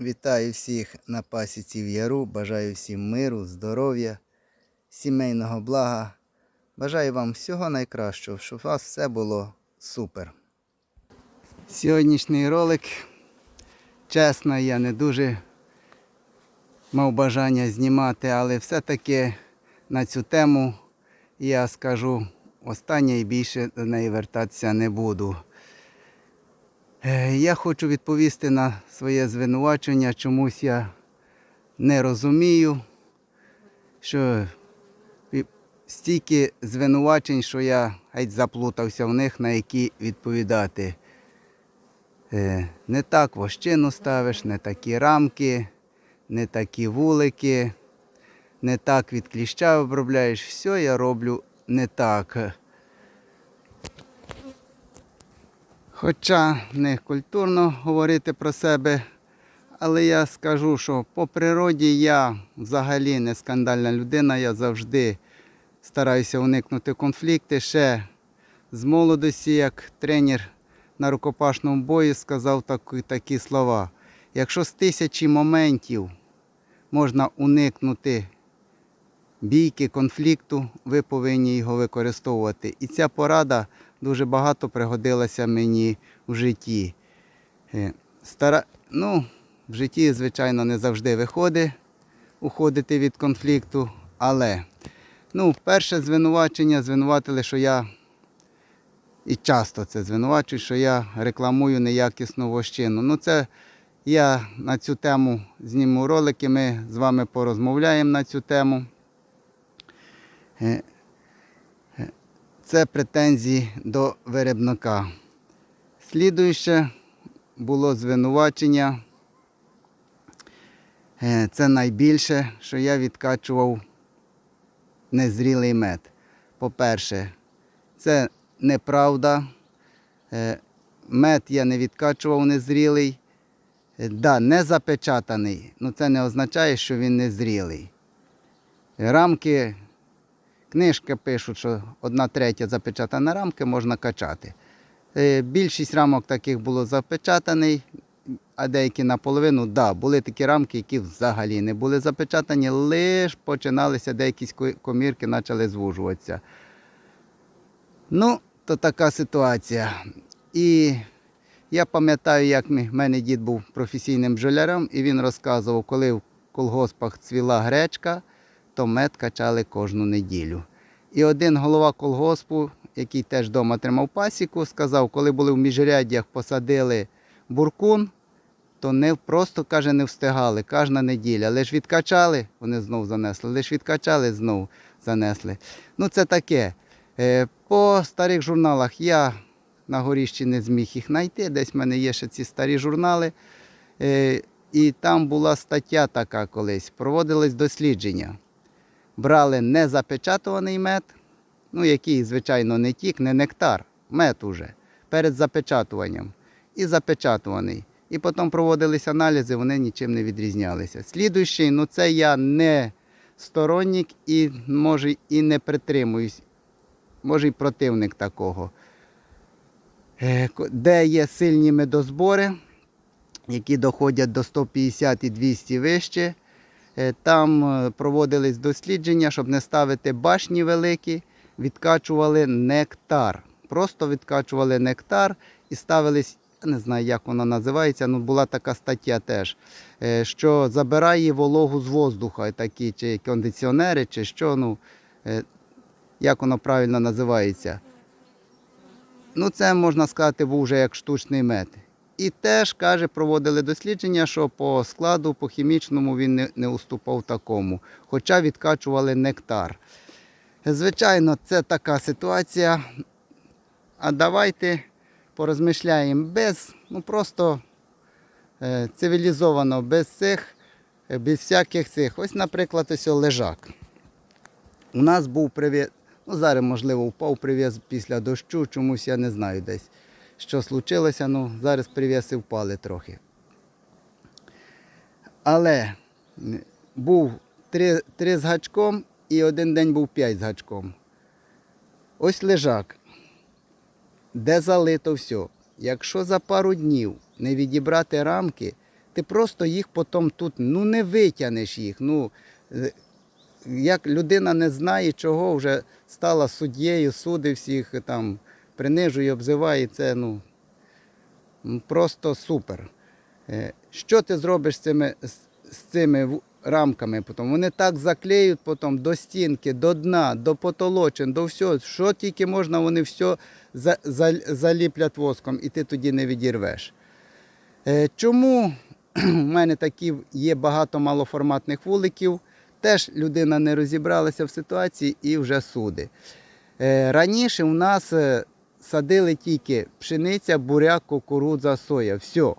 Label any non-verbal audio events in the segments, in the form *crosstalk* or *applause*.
Вітаю всіх на пасіці в яру. Бажаю всім миру, здоров'я, сімейного блага. Бажаю вам всього найкращого, щоб у вас все було супер. Сьогоднішній ролик, чесно, я не дуже мав бажання знімати, але все-таки на цю тему я скажу останнє і більше до неї вертатися не буду. Е, Я хочу відповісти на своє звинувачення. Чомусь я не розумію, що стільки звинувачень, що я геть заплутався в них, на які відповідати. Е, Не так вощину ставиш, не такі рамки, не такі вулики, не так від кліща обробляєш. Все я роблю не так. Хоча не культурно говорити про себе, але я скажу, що по природі я взагалі не скандальна людина, я завжди стараюся уникнути конфлікти. Ще з молодості, як тренер на рукопашному бою, сказав такі, такі слова. Якщо з тисячі моментів можна уникнути бійки, конфлікту, ви повинні його використовувати. І ця порада дуже багато пригодилася мені в житті. Е, Стара... Ну, в житті, звичайно, не завжди виходить уходити від конфлікту, але ну, перше звинувачення звинуватили, що я і часто це звинувачують, що я рекламую неякісну вощину. Ну, це я на цю тему зніму ролики, ми з вами порозмовляємо на цю тему. Це претензії до виробника. Слідуюче було звинувачення. Е, Це найбільше, що я відкачував незрілий мед. По-перше, це неправда. Е, Мед я не відкачував незрілий. Е, Да, не запечатаний, але це не означає, що він незрілий. Рамки, книжки пишуть, що одна третя запечатана рамки можна качати. Е, Більшість рамок таких було запечатаний, а деякі наполовину, да, були такі рамки, які взагалі не були запечатані, лише починалися деякі комірки, почали звужуватися. Ну, то така ситуація. І я пам'ятаю, як в мене дід був професійним бджолярем, і він розказував, коли в колгоспах цвіла гречка, то мед качали кожну неділю. І один голова колгоспу, який теж вдома тримав пасіку, сказав, коли були в міжряддях, посадили буркун, то не просто каже, не встигали кожна неділя. Лиш відкачали, вони знов занесли, лиш відкачали, знов занесли. Ну, це таке. Е, По старих журналах я на горіщі не зміг їх знайти. Десь в мене є ще ці старі журнали. Е, І там була стаття така колись. Проводились дослідження. Брали незапечатуваний мед, ну який, звичайно, не тік, не нектар, мед уже перед запечатуванням. І запечатуваний. І потім проводились аналізи, вони нічим не відрізнялися. Слідуючий, ну це я не сторонник і може і не притримуюсь, може і противник такого. Е, Де є сильні медозбори, які доходять до 150 і 200 вище. Е, Там е, проводились дослідження, щоб не ставити башні великі, відкачували нектар. Просто відкачували нектар і ставились, я не знаю, як вона називається, ну була така стаття теж, е, що забирає вологу з воздуха, такі чи кондиціонери, чи що, ну, як воно правильно називається. Ну, це можна сказати, був вже як штучний мед. І теж, каже, проводили дослідження, що по складу, по хімічному він не, не уступав такому, хоча відкачували нектар. Звичайно, це така ситуація. А давайте порозмишляємо без, ну просто е, цивілізовано, без цих, е, без всяких цих. Ось, наприклад, ось лежак. У нас був привіз, ну зараз, можливо, впав привіз після дощу, чомусь я не знаю десь, що случилося, ну зараз привіси впали трохи. Але був три, три з гачком і один день був п'ять з гачком. Ось лежак, де залито все. Якщо за пару днів не відібрати рамки, ти просто їх потім тут ну, не витягнеш їх. Ну, е, як людина не знає, чого вже стала суддєю, судить всіх, там, принижує, обзиває, це ну, просто супер. Е, Що ти зробиш з цими, з, цими рамками? Потім? Вони так заклеють потім до стінки, до дна, до потолочин, до всього. Що тільки можна, вони все за, за, заліплять воском, і ти тоді не відірвеш. Е, Чому *clears throat* в мене такі є багато малоформатних вуликів? Теж людина не розібралася в ситуації і вже суди. Е, Раніше у нас садили тільки пшениця, буряк, кукурудза, соя. Все.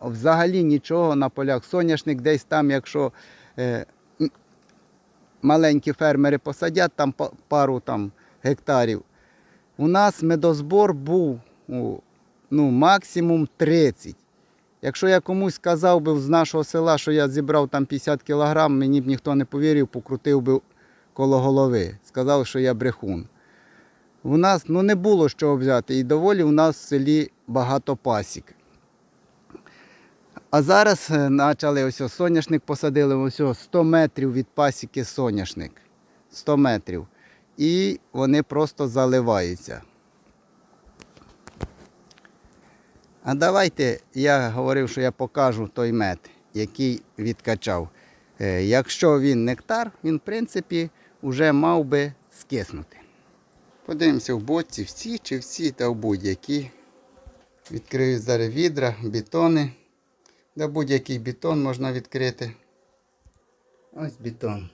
Взагалі нічого на полях. Соняшник десь там, якщо е, маленькі фермери посадять там пару там, гектарів. У нас медозбор був ну, максимум 30. Якщо я комусь сказав би з нашого села, що я зібрав там 50 кілограм, мені б ніхто не повірив, покрутив би коло голови. Сказав, що я брехун. У нас ну, не було чого взяти, і доволі у нас в селі багато пасік. А зараз е, почали ось ось соняшник посадили ось ось 100 метрів від пасіки соняшник. 100 метрів. І вони просто заливаються. А давайте я говорив, що я покажу той мед, який відкачав. Е, Якщо він нектар, він в принципі вже мав би скиснути. Подивимося в боці всі чи всі та в будь-які. Відкрию зараз відра, бетони. Да будь-який бетон можна відкрити. Ось бетон.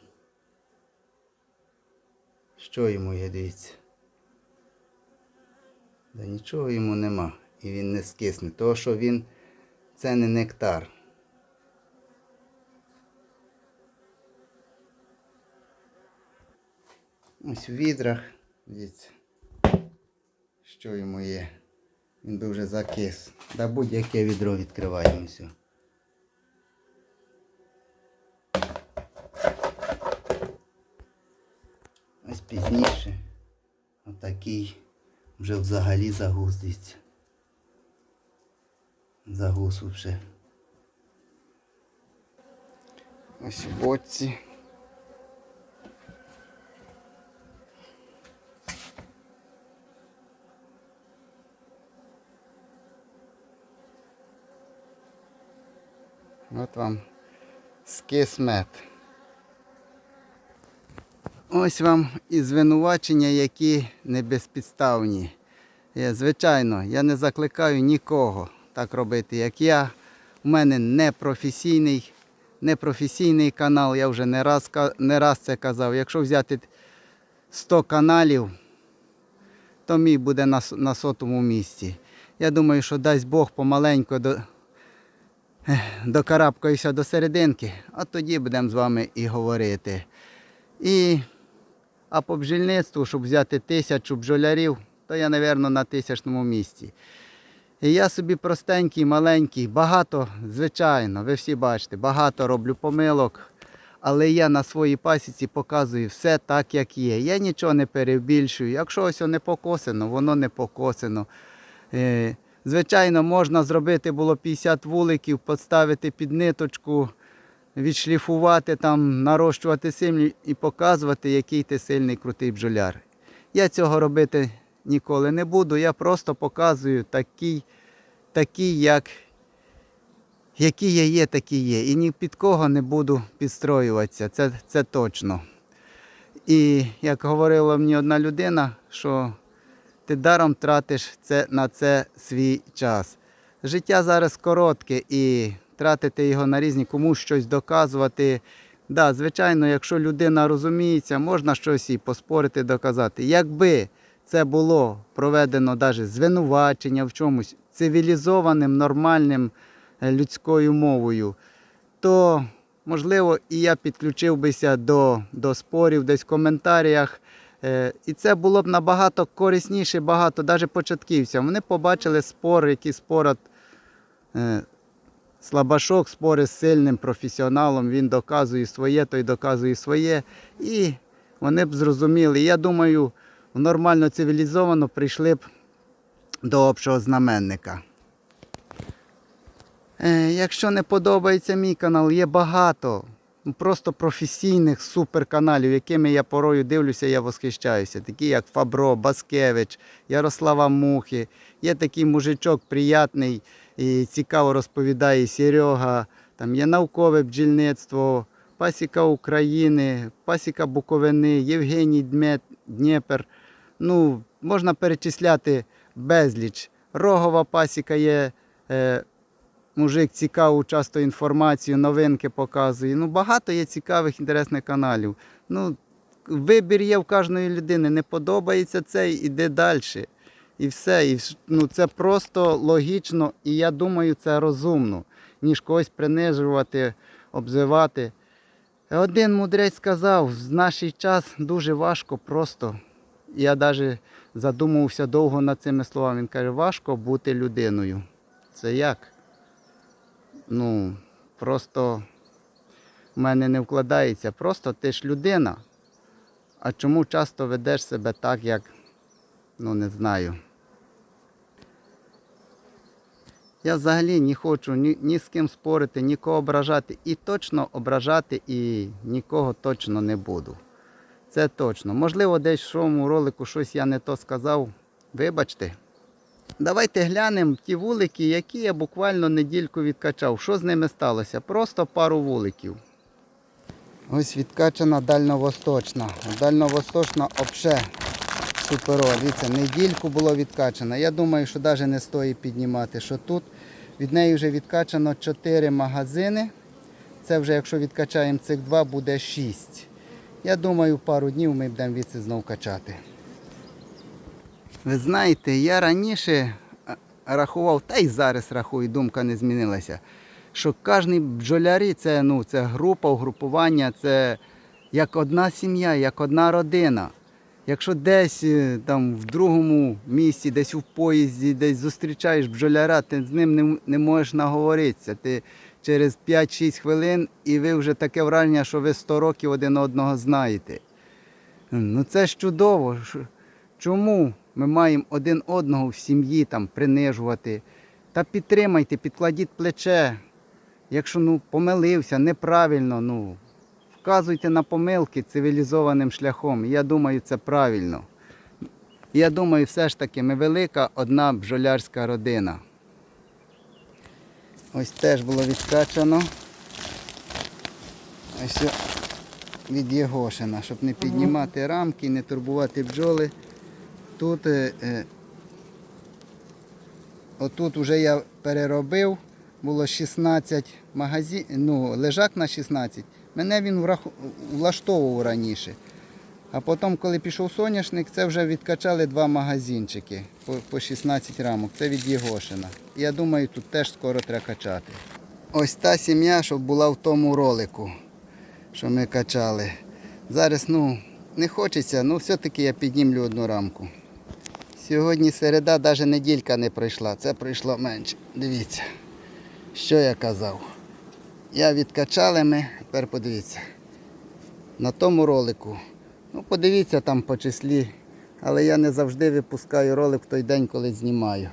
Що йому є, дивіться? Да нічого йому нема. І він не скисне. Тому що він це не нектар. Ось в відрах. Дивіться. Що йому є. Він вже закис. Да будь-яке відро відкриваємо все. Ось пізніше. Отакий вже взагалі загуздиться. Загус вже. Ось в боці. От вам скис мед. Ось вам і звинувачення, які не безпідставні. Е, Звичайно, я не закликаю нікого так робити, як я. У мене не професійний, канал, я вже не раз, не раз це казав. Якщо взяти 100 каналів, то мій буде на, на сотому місці. Я думаю, що дасть Бог помаленьку до, докарабкаюся до серединки, а тоді будемо з вами і говорити. І, а по бджільництву, щоб взяти тисячу бджолярів, то я, мабуть, на тисячному місці. І я собі простенький, маленький, багато, звичайно, ви всі бачите, багато роблю помилок, але я на своїй пасіці показую все так, як є. Я нічого не перебільшую. Якщо ось не покосено, воно не покосено. Звичайно, можна зробити було 50 вуликів, поставити під ниточку, відшліфувати, там, нарощувати сильні і показувати, який ти сильний крутий бджоляр. Я цього робити ніколи не буду. Я просто показую такий, такий як, який я є, такий є. І ні під кого не буду підстроюватися. Це, це точно. І як говорила мені одна людина, що ти даром тратиш це, на це свій час. Життя зараз коротке і тратити його на різні, комусь щось доказувати. Да, звичайно, якщо людина розуміється, можна щось і поспорити, доказати. Якби це було проведено навіть звинувачення в чомусь цивілізованим, нормальним е, людською мовою, то можливо і я підключив бися до, до спорів десь в коментарях. Е, І це було б набагато корисніше, багато, навіть початківцям. Вони побачили спор, який спорить е, слабашок, спори з сильним професіоналом, він доказує своє, той доказує своє. І вони б зрозуміли. Я думаю, нормально цивілізовано прийшли б до общого знаменника. Е, якщо не подобається мій канал, є багато просто професійних суперканалів, якими я порою дивлюся, я восхищаюся. Такі як Фабро, Баскевич, Ярослава Мухи. Є такий мужичок приятний і цікаво розповідає Серега. Там є наукове бджільництво, пасіка України, пасіка Буковини, Євгеній Дмет, Дніпер. Ну, можна перечисляти безліч. Рогова пасіка є. Е, Мужик цікаву часто інформацію, новинки показує. Ну, багато є цікавих, інтересних каналів. Ну, вибір є в кожної людини. Не подобається це, іди далі. І все. І, ну, це просто логічно, і я думаю, це розумно, ніж когось принижувати, обзивати. Один мудрець сказав, в наш час дуже важко просто. Я навіть задумувався довго над цими словами. Він каже, важко бути людиною. Це як? Ну, просто в мене не вкладається. Просто ти ж людина. А чому часто ведеш себе так, як, ну не знаю. Я взагалі не хочу ні, ні з ким спорити, нікого ображати. І точно ображати і нікого точно не буду. Це точно. Можливо, десь в шовому ролику щось я не то сказав. Вибачте. Давайте глянемо ті вулики, які я буквально недільку відкачав. Що з ними сталося? Просто пару вуликів. Ось відкачана дальньовосточна. Дальньовосточна обше суперова. Дивіться, недільку було відкачано. Я думаю, що навіть не стоїть піднімати, що тут від неї вже відкачано 4 магазини. Це вже якщо відкачаємо цих два, буде 6. Я думаю, пару днів ми будемо від це знов качати. Ви знаєте, я раніше рахував, та й зараз рахую, думка не змінилася. Що кожен бджолярі це, ну, це група, угрупування, це як одна сім'я, як одна родина. Якщо десь е, там в другому місці, десь у поїзді, десь зустрічаєш бджоляра, ти з ним не, не можеш наговоритися. Ти через 5-6 хвилин і ви вже таке враження, що ви 100 років один одного знаєте. Ну це ж чудово. Чому ми маємо один одного в сім'ї там принижувати? Та підтримайте, підкладіть плече. Якщо ну, помилився неправильно, ну, вказуйте на помилки цивілізованим шляхом. Я думаю, це правильно. Я думаю, все ж таки ми велика одна бджолярська родина. Ось теж було відкачано. Ось від Єгошина, щоб не піднімати рамки, не турбувати бджоли. Тут, е, е, отут вже я переробив, було 16 магазин, ну, лежак на 16. Мене він влаштовував раніше. А потім, коли пішов соняшник, це вже відкачали два магазинчики по, по 16 рамок. Це від Єгошина. Я думаю, тут теж скоро треба качати. Ось та сім'я, що була в тому ролику, що ми качали. Зараз ну, не хочеться, ну все-таки я піднімлю одну рамку. Сьогодні середа, навіть неділька не пройшла. Це пройшло менше. Дивіться, що я казав. Я відкачали ми, тепер подивіться. На тому ролику. Ну, подивіться там по числі. Але я не завжди випускаю ролик в той день, коли знімаю.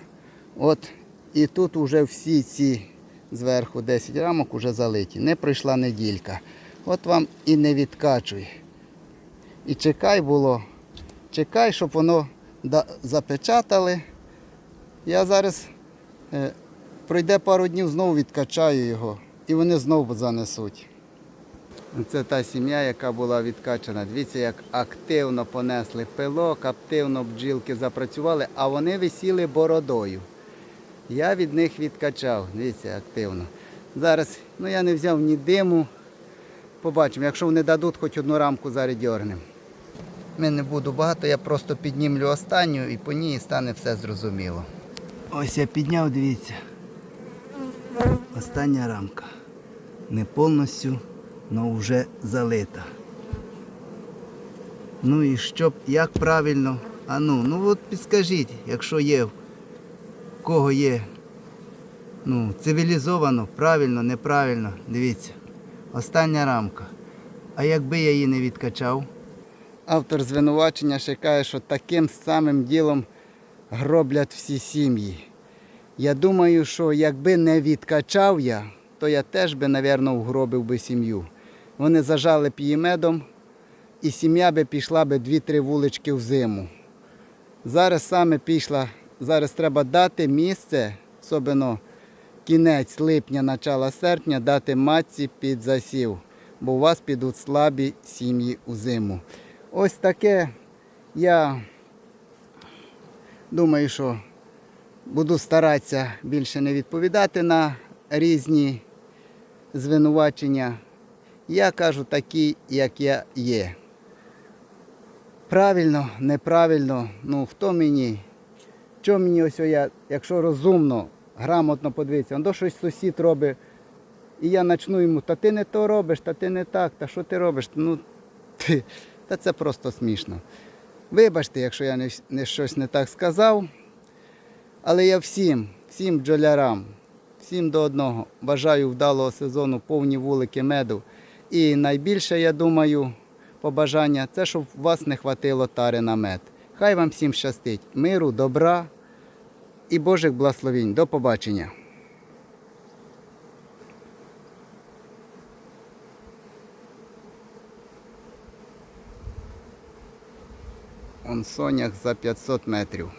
От і тут вже всі ці зверху 10 рамок вже залиті. Не пройшла неділька. От вам і не відкачуй. І чекай було. Чекай, щоб воно запечатали. Я зараз е, пройде пару днів, знову відкачаю його. І вони знову занесуть. Це та сім'я, яка була відкачана. Дивіться, як активно понесли пилок, активно бджілки запрацювали, а вони висіли бородою. Я від них відкачав. Дивіться, активно. Зараз ну, я не взяв ні диму. Побачимо, якщо вони дадуть хоч одну рамку, зараз дьорнемо. Ми не буду багато, я просто піднімлю останню і по ній стане все зрозуміло. Ось я підняв, дивіться. Остання рамка. Не повністю, але вже залита. Ну і щоб, як правильно, а ну, ну от підскажіть, якщо є, в кого є, ну, цивілізовано, правильно, неправильно, дивіться, остання рамка. А якби я її не відкачав? Автор звинувачення каже, що таким самим ділом гроблять всі сім'ї. Я думаю, що якби не відкачав я, то я теж би, напевно, вгробив би сім'ю. Вони зажали б її медом, і сім'я би пішла би 2-3 вулички в зиму. Зараз саме пішла, зараз треба дати місце, особливо кінець липня, начало серпня, дати матці під засів, бо у вас підуть слабі сім'ї у зиму. Ось таке я думаю, що буду старатися більше не відповідати на різні звинувачення. Я кажу такі, як я є. Правильно, неправильно, ну хто мені? Що мені ось я, якщо розумно, грамотно подивитися, он щось сусід робить, і я почну йому, та ти не то робиш, та ти не так, та що ти робиш? Ну, ти, та це просто смішно. Вибачте, якщо я не, не щось не так сказав, але я всім, всім бджолярам, всім до одного бажаю вдалого сезону, повні вулики меду. І найбільше, я думаю, побажання це, щоб у вас не хватило тари на мед. Хай вам всім щастить. Миру, добра і Божих благословінь. До побачення. Он сонях за 500 метрів.